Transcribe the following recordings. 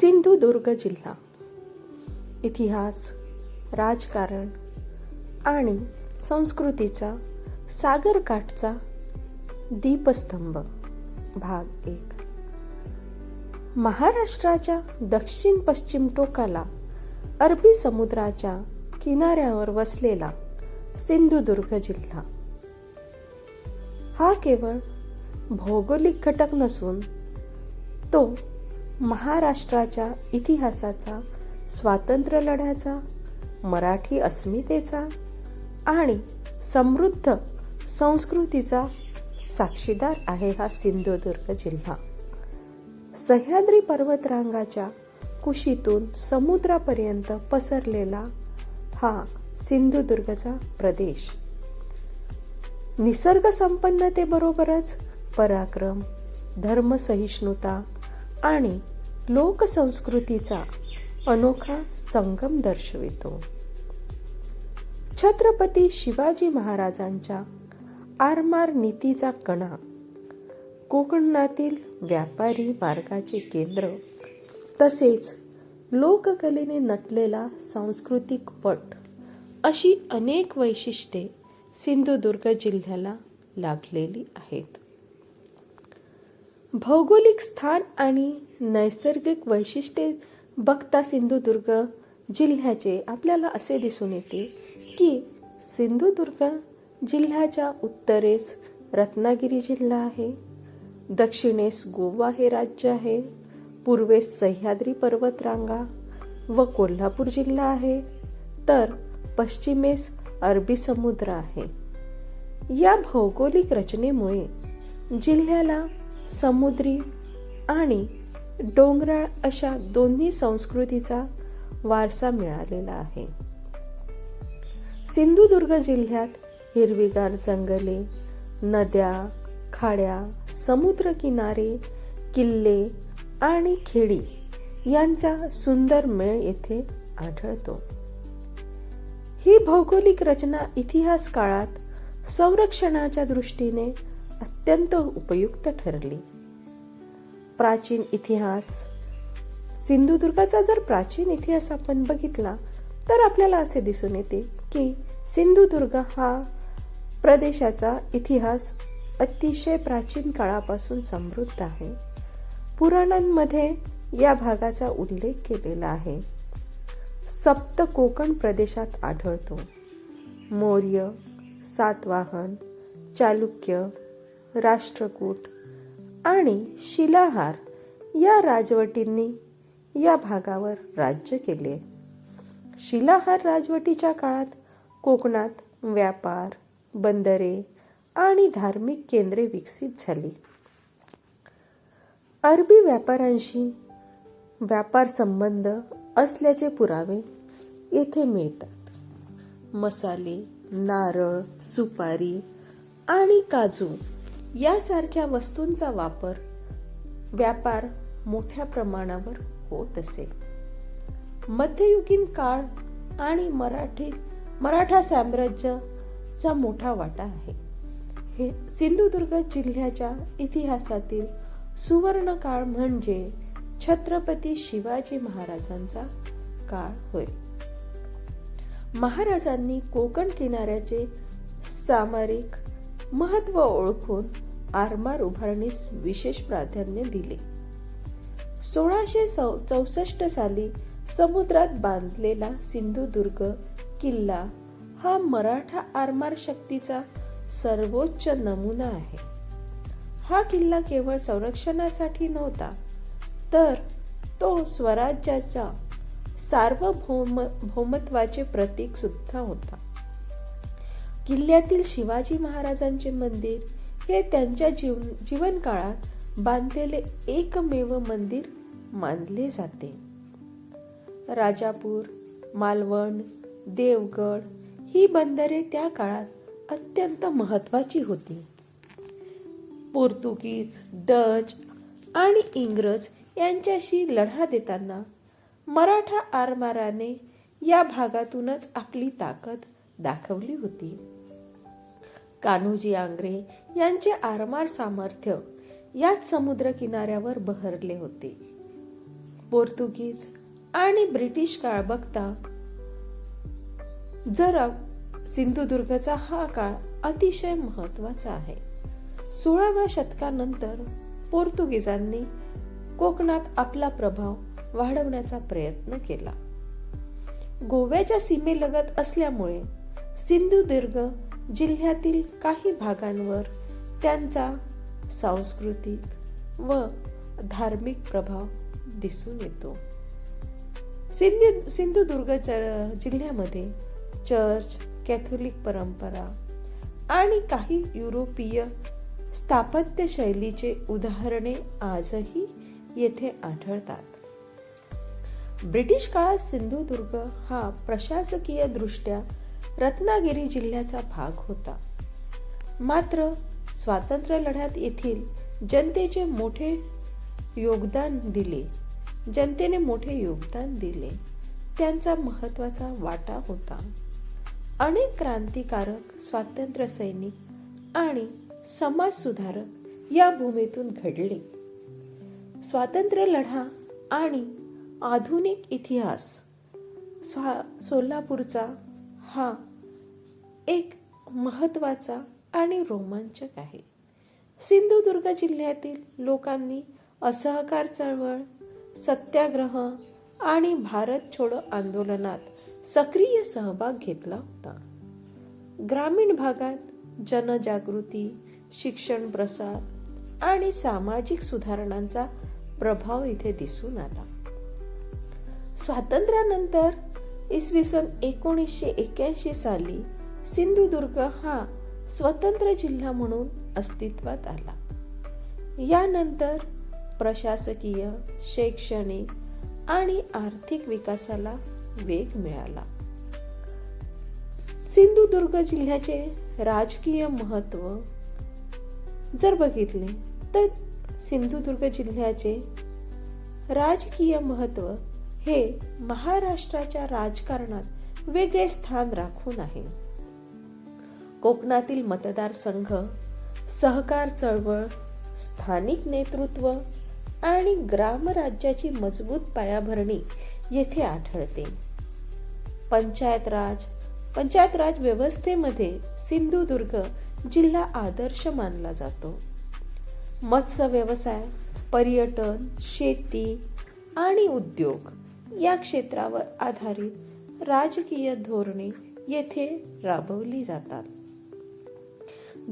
सिंधुदुर्ग जिल्हा. इतिहास राजकारण आणि संस्कृतीचा सागरकाठचा दीपस्तंभ. भाग एक. महाराष्ट्राच्या दक्षिण पश्चिम टोकाला अरबी समुद्राच्या किनाऱ्यावर वसलेला सिंधुदुर्ग जिल्हा. हा केवळ भौगोलिक घटक नसून तो महाराष्ट्राच्या इतिहासाचा स्वातंत्र्य लढ्याचा मराठी अस्मितेचा आणि समृद्ध संस्कृतीचा साक्षीदार आहे हा सिंधुदुर्ग जिल्हा. सह्याद्री पर्वतरांगाच्या कुशीतून समुद्रापर्यंत पसरलेला हा सिंधुदुर्गचा प्रदेश. निसर्ग संपन्नतेबरोबरच पराक्रम धर्मसहिष्णुता आणि लोकसंस्कृतीचा अनोखा संगम दर्शवितो. छत्रपती शिवाजी महाराजांच्या आरमार नीतीचा कणा कोकणातील व्यापारी मार्गाचे केंद्र तसेच लोककलेने नटलेला सांस्कृतिक पट अशी अनेक वैशिष्ट्ये सिंधुदुर्ग जिल्ह्याला लाभलेली आहेत. भौगोलिक स्थान आणि नैसर्गिक वैशिष्ट्ये बघता सिंधुदुर्ग जिल्ह्याचे आपल्याला असे दिसून येते की सिंधुदुर्ग जिल्ह्याच्या उत्तरेस रत्नागिरी जिल्हा आहे. दक्षिणेस गोवा हे राज्य आहे. पूर्वेस सह्याद्री पर्वतरांगा व कोल्हापूर जिल्हा आहे. तर पश्चिमेस अरबी समुद्र आहे. या भौगोलिक रचनेमुळे जिल्ह्याला समुद्री आणि डोंगराळ अशा दोन्ही संस्कृतीचा वारसा मिळालेला आहे. सिंधुदुर्ग जिल्ह्यात हिरवीगार जंगले नद्या खाड्या समुद्रकिनारे किल्ले आणि खेडी यांचा सुंदर मेळ येथे आढळतो. ही भौगोलिक रचना इतिहास काळात संरक्षणाच्या दृष्टीने अत्यंत उपयुक्त ठरली. प्राचीन इतिहास सिंधुदुर्गाचा जर प्राचीन इतिहास आपण बघितला तर आपल्याला असे दिसून येते की सिंधुदुर्ग हा प्रदेशाचा इतिहास अतिशय प्राचीन काळापासून समृद्ध आहे. पुराणांमध्ये या भागाचा उल्लेख केलेला आहे. सप्त कोकण प्रदेशात आढळतो. मौर्य सातवाहन चालुक्य राष्ट्रकूट आणि शिलाहार या राजवटींनी या भागावर राज्य केले. शिलाहार राजवटीच्या काळात कोकणात व्यापार बंदरे आणि धार्मिक केंद्रे विकसित झाली. अरबी व्यापाऱ्यांशी व्यापार संबंध असल्याचे पुरावे येथे मिळतात. मसाले नारळ सुपारी आणि काजू यासारख्या वस्तूंचा वापर व्यापार मोठ्या प्रमाणावर होत असे. मध्ययुगीन काळ आणि मराठी मराठा साम्राज्याचा मोठा वाटा आहे. हे सिंधुदुर्ग जिल्ह्याच्या इतिहासातील सुवर्ण काळ म्हणजे छत्रपती शिवाजी महाराजांचा काळ होय. महाराजांनी कोकण किनाऱ्याचे सामरिक महत्त्व ओळखून आरमार उभारणीस विशेष प्राधान्य दिले. सोळाशे चौसष्ट साली समुद्रात बांधलेला सिंधुदुर्ग किल्ला हा मराठा आरमार शक्तीचा सर्वोच्च नमुना आहे. हा किल्ला केवळ संरक्षणासाठी नव्हता तर तो स्वराज्याच्या सार्वभौम भौमत्वाचे प्रतीक सुद्धा होता. किल्ल्यातील शिवाजी महाराजांचे मंदिर हे त्यांच्या जीव जीवन काळात बांधलेले एकमेव मंदिर मानले जाते. राजापूर मालवण देवगड ही बंदरे त्या काळात अत्यंत महत्वाची होती. पोर्तुगीज डच आणि इंग्रज यांच्याशी लढा देताना मराठा आरमाराने या भागातूनच आपली ताकद दाखवली होती. कान्होजी आंग्रे यांचे आरमार सामर्थ्य याच समुद्र किनाऱ्यावर बहरले होते. पोर्तुगीज आणि ब्रिटिश काळ बघता जरा सिंधुदुर्गचा हा काळ अतिशय महत्त्वाचा आहे. सोळाव्या शतकानंतर पोर्तुगीजांनी कोकणात आपला प्रभाव वाढवण्याचा प्रयत्न केला. गोव्याच्या सीमेलगत असल्यामुळे सिंधुदुर्ग जिल्ह्यातील काही भागांवर त्यांचा सांस्कृतिक व धार्मिक प्रभाव दिसून येतो. सिंधू सिंधुदुर्ग जिल्ह्यामध्ये चर्च कॅथोलिक परंपरा आणि काही युरोपीय स्थापत्य शैलीचे उदाहरणे आजही येथे आढळतात. ब्रिटिश काळात सिंधुदुर्ग हा प्रशासकीय दृष्ट्या रत्नागिरी जिल्ह्याचा भाग होता. मात्र स्वातंत्र्य लढ्यात येथील जनतेचे मोठे योगदान दिले. जनतेने मोठे योगदान दिले. त्यांचा महत्त्वाचा वाटा होता. अनेक क्रांतिकारक स्वातंत्र्य सैनिक आणि समाज सुधारक या भूमीतून घडले. स्वातंत्र्य लढा आणि आधुनिक इतिहास स्वा सोलापूरचा हा एक महत्त्वाचा आणि रोमांचक आहे. सिंधुदुर्ग जिल्ह्यातील लोकांनी असहकार चळवळ सत्याग्रह आणि भारत छोडो आंदोलनात सक्रिय सहभाग घेतला होता. ग्रामीण भागात जनजागृती शिक्षण प्रसार आणि सामाजिक सुधारणांचा प्रभाव इथे दिसून आला. स्वातंत्र्यानंतर इसवी सन एकोणीसशे एक्याऐंशी साली सिंधुदुर्ग हा स्वतंत्र जिल्हा म्हणून अस्तित्वात आला. यानंतर प्रशासकीय शैक्षणिक आणि आर्थिक विकासाला वेग मिळाला. सिंधुदुर्ग जिल्ह्याचे राजकीय महत्त्व जर बघितले तर सिंधुदुर्ग जिल्ह्याचे राजकीय महत्त्व हे महाराष्ट्राच्या राजकारणात वेगळे स्थान राखून आहे. कोकणातील मतदारसंघ सहकार चळवळ स्थानिक नेतृत्व आणि ग्रामराज्याची मजबूत पायाभरणी येथे आढळते. पंचायत राज पंचायत राज व्यवस्थेमध्ये सिंधुदुर्ग जिल्हा आदर्श मानला जातो. मत्स्य व्यवसाय पर्यटन शेती आणि उद्योग या क्षेत्रावर आधारित राजकीय धोरणे येथे राबवली जातात.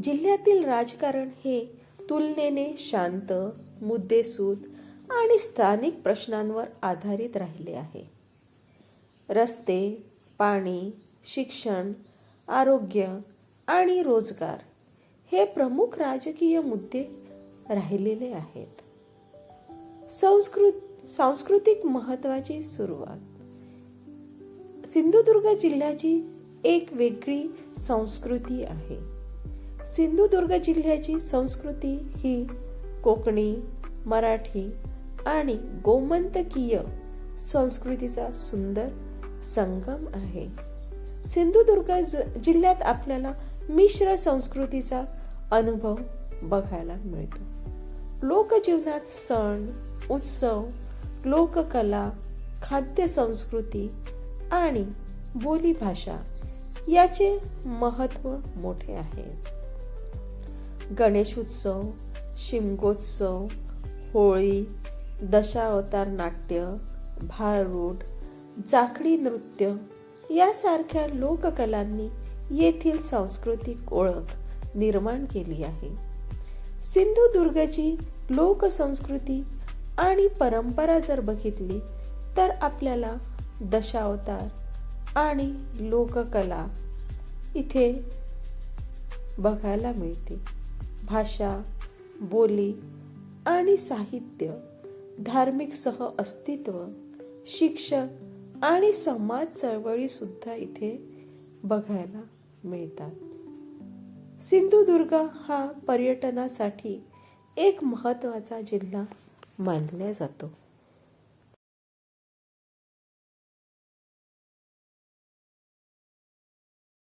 जिल्ह्यातील राजकारण हे तुलनेने शांत मुद्देसूद आणि स्थानिक प्रश्नांवर आधारित राहिले आहे. रस्ते पाणी शिक्षण आरोग्य आणि रोजगार हे प्रमुख राजकीय मुद्दे राहिलेले आहेत. संस्कृत सांस्कृतिक महत्वाची सुरुवात. सिंधुदुर्ग जिल्ह्याची एक वेगळी संस्कृती आहे. सिंधुदुर्ग जिल्ह्याची संस्कृती ही कोकणी मराठी आणि गोमंतकीय संस्कृतीचा सुंदर संगम आहे. सिंधुदुर्ग ज- जिल्ह्यात आपल्याला मिश्र संस्कृतीचा अनुभव बघायला मिळतो. लोकजीवनात सण उत्सव लोककला खाद्य संस्कृती आणि बोलीभाषा याचे महत्त्व मोठे आहे. गणेश उत्सव शिमगोत्सव होळी दशावतार नाट्य भारूड जाखडी नृत्य यासारख्या लोककलांनी येथील सांस्कृतिक ओळख निर्माण केली आहे. सिंधुदुर्गची लोकसंस्कृती आणि परंपरा जर बघितली तर आपल्याला दशावतार आणि लोककला इथे बघायला मिळते. भाषा बोली आणि साहित्य धार्मिक सह अस्तित्व शिक्षक आणि समाज चळवळी सुद्धा इथे बघायला मिळतात. सिंधुदुर्ग हा पर्यटनासाठी एक महत्त्वाचा जिल्हा मानला जातो.